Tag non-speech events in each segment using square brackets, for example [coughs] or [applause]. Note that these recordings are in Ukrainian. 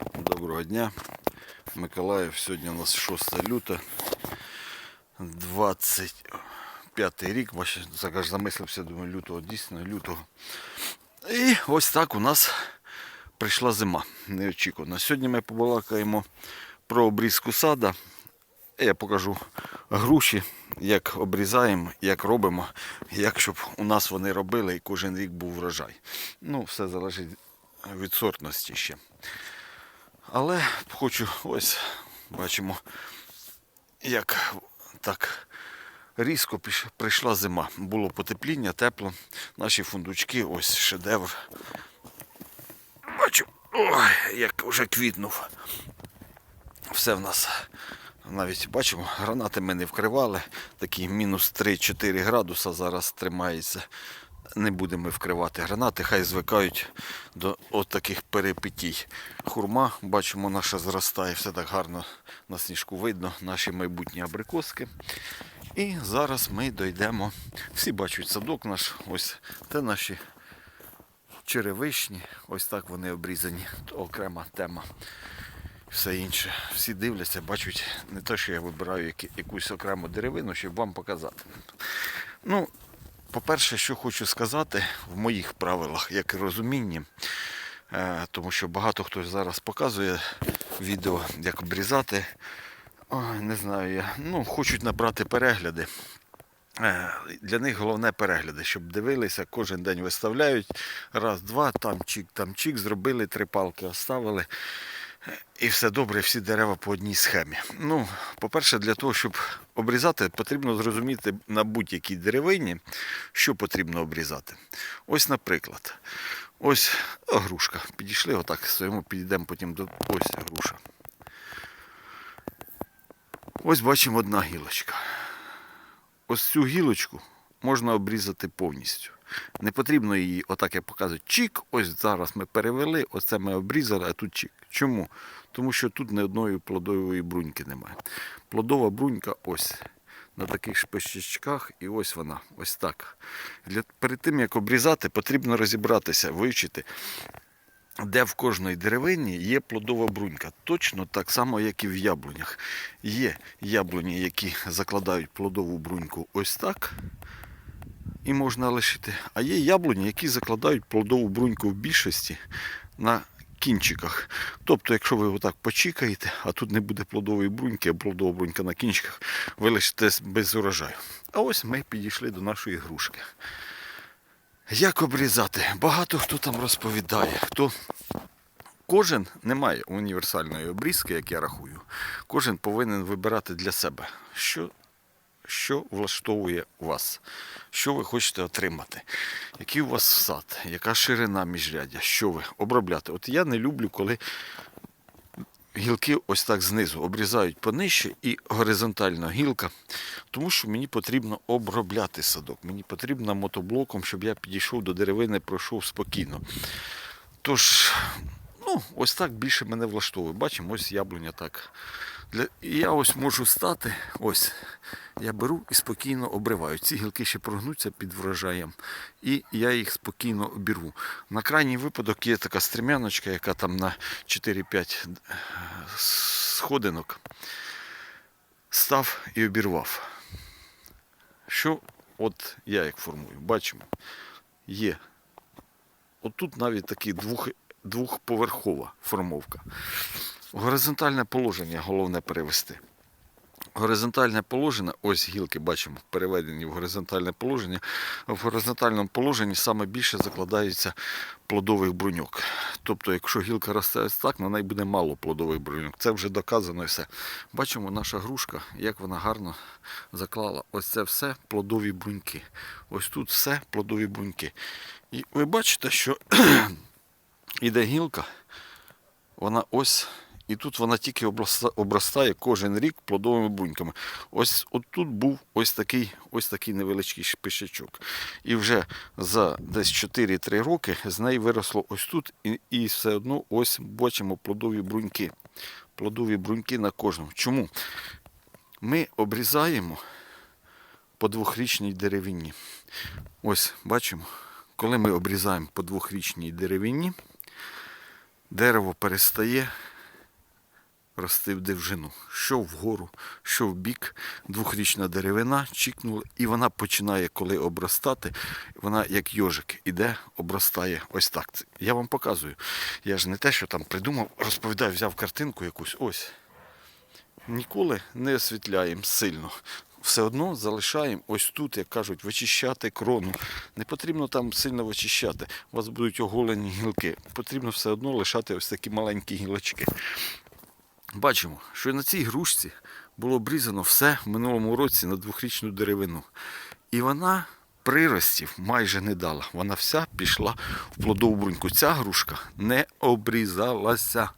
Доброго дня. Миколаїв. Сьогодні у нас 6 люта. 25 рік. Бачите, так замислився, думаю, лютого, дійсно лютого. І ось так у нас прийшла зима. Неочікувано. Сьогодні ми побалакаємо про обрізку сада. Я покажу груші, як обрізаємо, як робимо, як щоб у нас вони робили і кожен рік був врожай. Ну, все залежить від сортності ще. Але хочу, ось бачимо, як так різко прийшла зима. Було потепління, тепло. Наші фундучки, ось шедевр. Бачу, ой, як вже квітнув. Все в нас. Навіть бачимо, гранати ми не вкривали. Такі мінус 3-4 градуса зараз тримається. Не будемо вкривати гранати, хай звикають до от таких перепитій. Хурма, бачимо, наша зростає, все так гарно на сніжку видно, наші майбутні абрикоски. І зараз ми дійдемо. Всі бачать садок наш, ось це наші черевишні, ось так вони обрізані, окрема тема все інше. Всі дивляться, бачать не те, що я вибираю якусь окрему деревину, щоб вам показати. Ну, по-перше, що хочу сказати в моїх правилах, як і розумінні, е, тому що багато хто зараз показує відео, як обрізати. Ой, не знаю я. Ну, хочуть набрати перегляди. Е, Для них головне перегляди, щоб дивилися, кожен день виставляють. Раз, два, там чик, там чик, зробили три палки, оставили. І все добре, всі дерева по одній схемі. Ну, по-перше, для того, щоб обрізати, потрібно зрозуміти на будь-якій деревині, що потрібно обрізати. Ось, наприклад, ось грушка. Підійшли, отак стоїмо, підійдемо потім до ось груша. Ось бачимо одна гілочка. Ось цю гілочку можна обрізати повністю. Не потрібно її, отак я показую, чік, ось зараз ми перевели, оце ми обрізали, а тут чік. Чому? Тому що тут ні одної плодової бруньки немає. Плодова брунька ось на таких шпичечках, і ось вона, ось так. Для, перед тим, як обрізати, потрібно розібратися, вивчити, де в кожній деревині є плодова брунька. Точно так само, як і в яблунях. Є яблуні, які закладають плодову бруньку ось так. І можна лишити. А є яблуні, які закладають плодову бруньку в більшості на кінчиках. Тобто, якщо ви отак почікаєте, а тут не буде плодової бруньки, а плодова брунька на кінчиках, ви лишите без урожаю. А ось ми підійшли до нашої грушки. Як обрізати? Багато хто там розповідає, хто Кожен не має універсальної обрізки, як я рахую. Кожен повинен вибирати для себе, що, що влаштовує вас, що ви хочете отримати, який у вас сад, яка ширина міжрядя, що ви обробляти. От я не люблю, коли гілки ось так знизу обрізають понижче і горизонтальна гілка, тому що мені потрібно обробляти садок. Мені потрібно мотоблоком, щоб я підійшов до деревини, пройшов спокійно. Тож, ну, ось так більше мене влаштовує. Бачимо, ось яблуня так. Для... Я ось можу стати, ось, я беру і спокійно обриваю. Ці гілки ще прогнуться під врожаєм, і я їх спокійно обірву. На крайній випадок є така стрімяночка, яка там на 4-5 сходинок став і обірвав. Що от я як формую? Бачимо, є От тут навіть такі двох, двохповерхова формовка. Горизонтальне положення головне перевести. Горизонтальне положення, ось гілки бачимо, переведені в горизонтальне положення. В горизонтальному положенні саме більше закладається плодових бруньок. Тобто, якщо гілка росте так, на неї буде мало плодових бруньок. Це вже доказано і все. Бачимо, наша грушка, як вона гарно заклала. Ось це все плодові бруньки. Ось тут все плодові бруньки. І ви бачите, що [clears throat] іде гілка, вона ось, і тут вона тільки обростає кожен рік плодовими бруньками. Ось от тут був ось такий, ось такий невеличкий шпичачок. І вже за десь 4-3 роки з неї виросло ось тут, і, і все одно ось бачимо плодові бруньки. Плодові бруньки на кожному. Чому? Ми обрізаємо по двохрічній деревині. Ось бачимо, коли ми обрізаємо по двохрічній деревині, дерево перестає рости в довжину. Що вгору, що в бік, двохрічна деревина чікнула, і вона починає, коли обростати, вона як йожик іде, обростає ось так. Я вам показую. Я ж не те, що там придумав, розповідаю, взяв картинку якусь. Ось. Ніколи не освітляємо сильно. Все одно залишаємо ось тут, як кажуть, вичищати крону. Не потрібно там сильно вичищати. У вас будуть оголені гілки. Потрібно все одно лишати ось такі маленькі гілочки. Бачимо, що на цій грушці було обрізано все в минулому році на двохрічну деревину. І вона приростів майже не дала. Вона вся пішла в плодову бруньку. Ця грушка не обрізалася.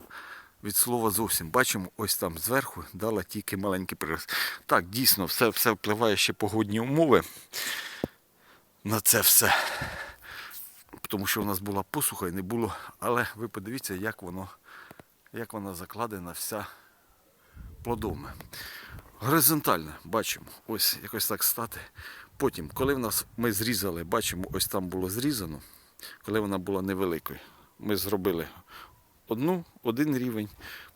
Від слова зовсім бачимо, ось там зверху дала тільки маленький прирост. Так, дійсно, все, все впливає ще погодні умови на це все. Тому що у нас була посуха і не було. Але ви подивіться, як воно як вона закладена вся плодоми. Горизонтально бачимо, ось якось так стати. Потім, коли в нас ми зрізали, бачимо, ось там було зрізано, коли вона була невеликою, ми зробили одну, один рівень,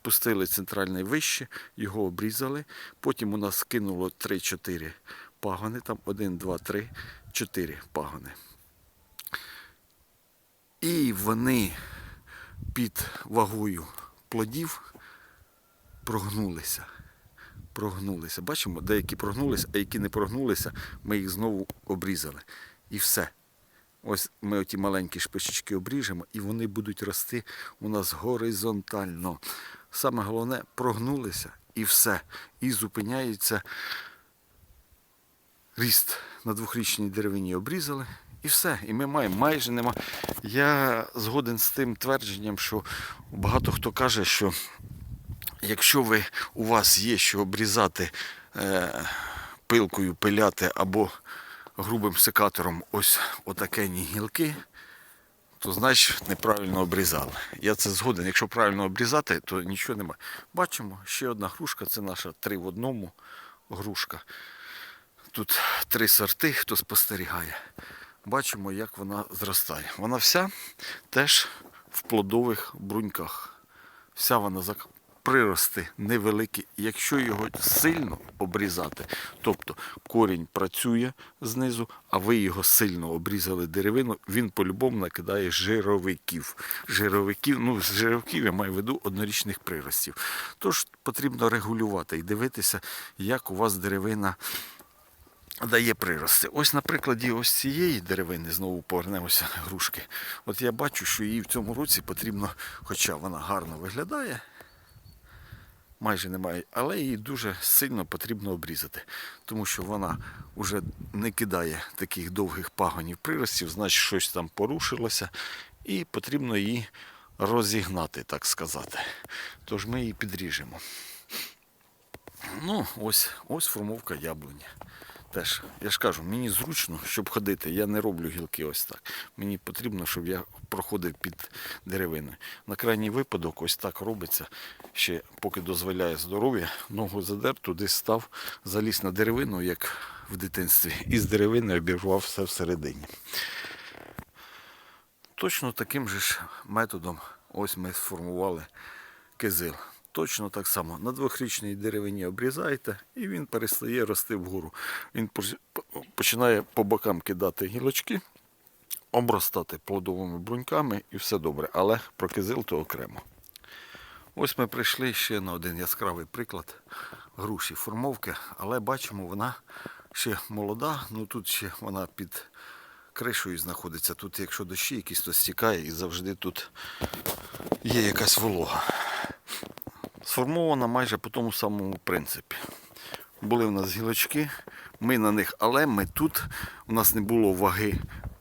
пустили центральний вище, його обрізали. Потім у нас кинуло 3-4 пагони, там 1, 2, 3, 4 пагони. І вони під вагою плодів прогнулися. Прогнулися. Бачимо, деякі прогнулися, а які не прогнулися, ми їх знову обрізали. І все. Ось ми оті маленькі шпичечки обріжемо, і вони будуть рости у нас горизонтально. Саме головне, прогнулися і все. І зупиняється ріст на двохрічній деревині обрізали. І все. І ми маємо майже нема. Я згоден з тим твердженням, що багато хто каже, що якщо ви у вас є що обрізати е, пилкою, пиляти або грубим секатором ось отакені гілки, то значить неправильно обрізали. Я це згоден. Якщо правильно обрізати, то нічого немає. Бачимо, ще одна грушка, це наша три в одному грушка. Тут три сорти, хто спостерігає. Бачимо, як вона зростає. Вона вся теж в плодових бруньках. Вся вона зак... прирости невеликі. Якщо його сильно обрізати, тобто корінь працює знизу, а ви його сильно обрізали деревину, він по-любому накидає жировиків. Жировиків, ну, з жировиків я маю в виду однорічних приростів. Тож потрібно регулювати і дивитися, як у вас деревина дає прирости. Ось на прикладі ось цієї деревини, знову повернемося грушки. От я бачу, що її в цьому році потрібно, хоча вона гарно виглядає, майже немає, але її дуже сильно потрібно обрізати, тому що вона вже не кидає таких довгих пагонів приростів, значить щось там порушилося, і потрібно її розігнати, так сказати. Тож ми її підріжемо. Ну, ось, ось формовка яблуні. Теж, я ж кажу, мені зручно, щоб ходити. Я не роблю гілки ось так. Мені потрібно, щоб я проходив під деревиною. На крайній випадок ось так робиться. Ще поки дозволяє здоров'я, ногу задер, туди став, заліз на деревину, як в дитинстві, і з деревини обірвав все всередині. Точно таким же ж методом ось ми сформували кизил. Точно так само. На двохрічній деревині обрізаєте і він перестає рости вгору. Він починає по бокам кидати гілочки, обростати плодовими бруньками і все добре. Але про кизил то окремо. Ось ми прийшли ще на один яскравий приклад груші формовки, але бачимо, вона ще молода, ну тут ще вона під кришею знаходиться. Тут, якщо дощі якісь, то стікає і завжди тут є якась волога. Сформована майже по тому самому принципі. Були в нас гілочки, ми на них, але ми тут, у нас не було ваги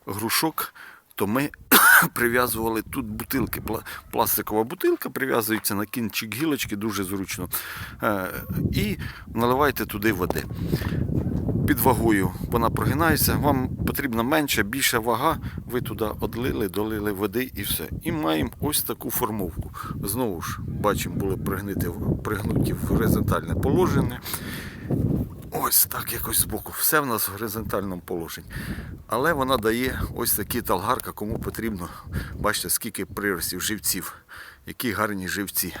грушок, то ми [coughs] прив'язували тут бутилки. Пластикова бутилка прив'язується на кінчик гілочки, дуже зручно. Е, І наливайте туди води. Під вагою вона прогинається, вам потрібна менша, більша вага, ви туди одлили, долили води і все. І маємо ось таку формовку. Знову ж бачимо, були пригнуті, пригнуті в горизонтальне положення. ось так якось збоку. Все в нас в горизонтальному положенні. Але вона дає ось такі талгарка, кому потрібно. Бачите, скільки приростів, живців, які гарні живці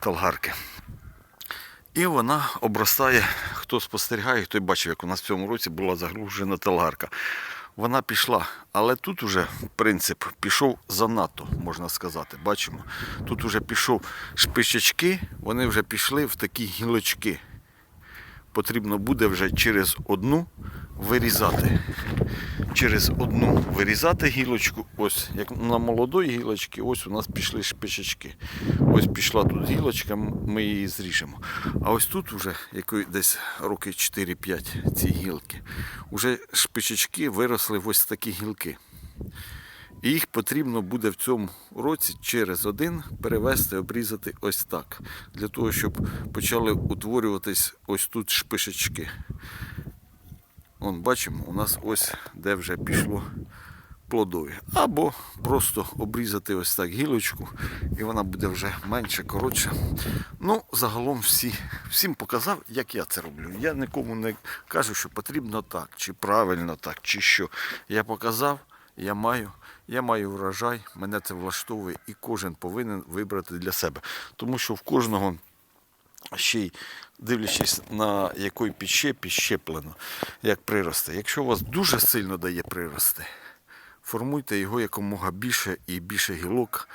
талгарки. І вона обростає, хто спостерігає, хто бачив, як у нас в цьому році була загружена талгарка. Вона пішла, але тут уже принцип пішов занадто, можна сказати. Бачимо. Тут вже пішов шпичачки, вони вже пішли в такі гілочки. Потрібно буде вже через одну вирізати. Через одну вирізати гілочку. Ось, як на молодої гілочці, ось у нас пішли шпичачки. Ось пішла тут гілочка, ми її зріжемо. А ось тут вже, якої десь роки 4-5 ці гілки, вже шпичачки виросли в ось такі гілки. І їх потрібно буде в цьому році через один перевести, обрізати ось так. Для того, щоб почали утворюватись ось тут шпишечки. Вон, бачимо, у нас ось де вже пішло плодові. Або просто обрізати ось так гілочку, і вона буде вже менше, коротша. Ну, загалом всі, всім показав, як я це роблю. Я нікому не кажу, що потрібно так, чи правильно так, чи що. Я показав, я маю. Я маю врожай, мене це влаштовує, і кожен повинен вибрати для себе. Тому що в кожного ще й дивлячись на якої піще підщеплено, як приросте. Якщо у вас дуже сильно дає прирости, формуйте його якомога більше і більше гілок,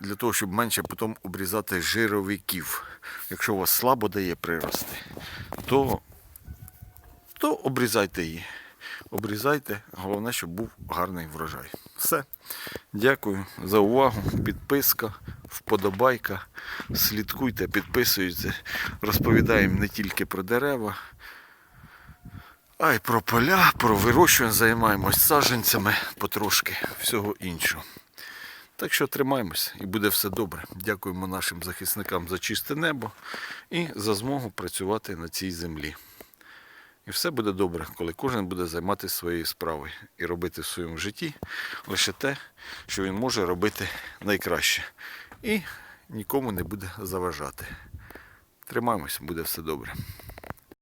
для того, щоб менше потім обрізати жировиків. Якщо у вас слабо дає прирости, то, то обрізайте її. Обрізайте, головне, щоб був гарний врожай. Все. Дякую за увагу. Підписка, вподобайка. Слідкуйте, підписуйте. Розповідаємо не тільки про дерева, а й про поля, про вирощування займаємось саджанцями потрошки, всього іншого. Так що тримаємось і буде все добре. Дякуємо нашим захисникам за чисте небо і за змогу працювати на цій землі. І все буде добре, коли кожен буде займатися своєю справою і робити в своєму житті лише те, що він може робити найкраще. І нікому не буде заважати. Тримаємось, буде все добре.